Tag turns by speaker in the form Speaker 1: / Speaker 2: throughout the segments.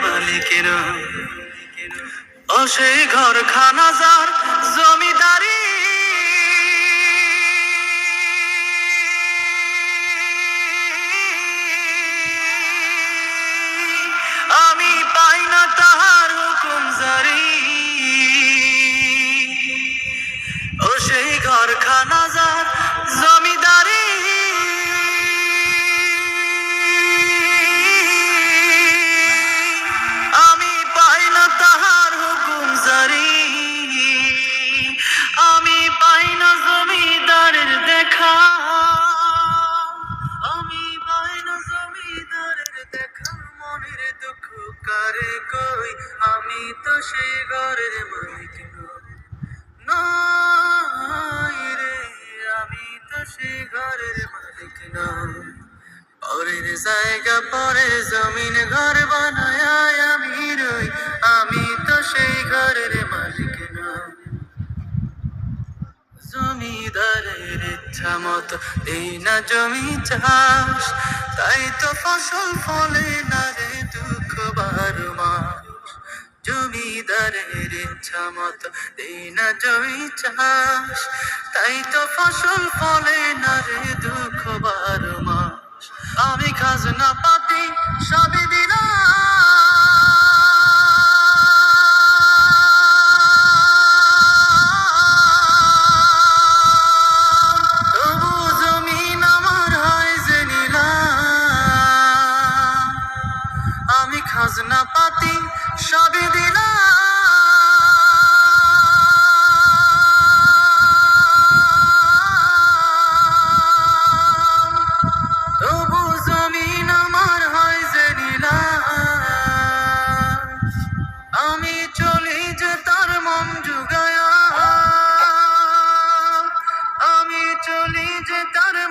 Speaker 1: ঘরের মালিক নই ও সেই ঘর খানা যার জমিদারি। আমি পাই না তাহার হুকুম জারি। ও সেই ঘর খানা কারে কই? আমি তো সেই ঘরের মালিক নই। রে, আমি তো পরের জায়গা, পরের জমিন ঘর বানায় আমি রই। আমি তো সেই ঘরের মালিক জমিদারের ইচ্ছা মতো এই না জমি চাষ। তাই তো ফসল ফলে না রে ইচ্ছা মতো এই না জমি চাষ তাই তো ফসল ফলে না রে দুঃখ বারো মাস। আমি খাজনা পাতি সবই আমি খাজনা পাতি সবই দিলাম।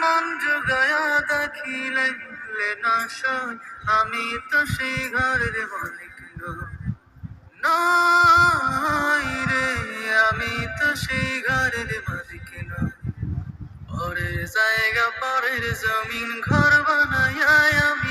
Speaker 1: মন জুগায়া দেখিলে না আমি তো সেই ঘরের মালিক নাই রে, আমি তো সেই ঘরের মালিক পরের জায়গা পরের জমিন ঘর বানায় আমি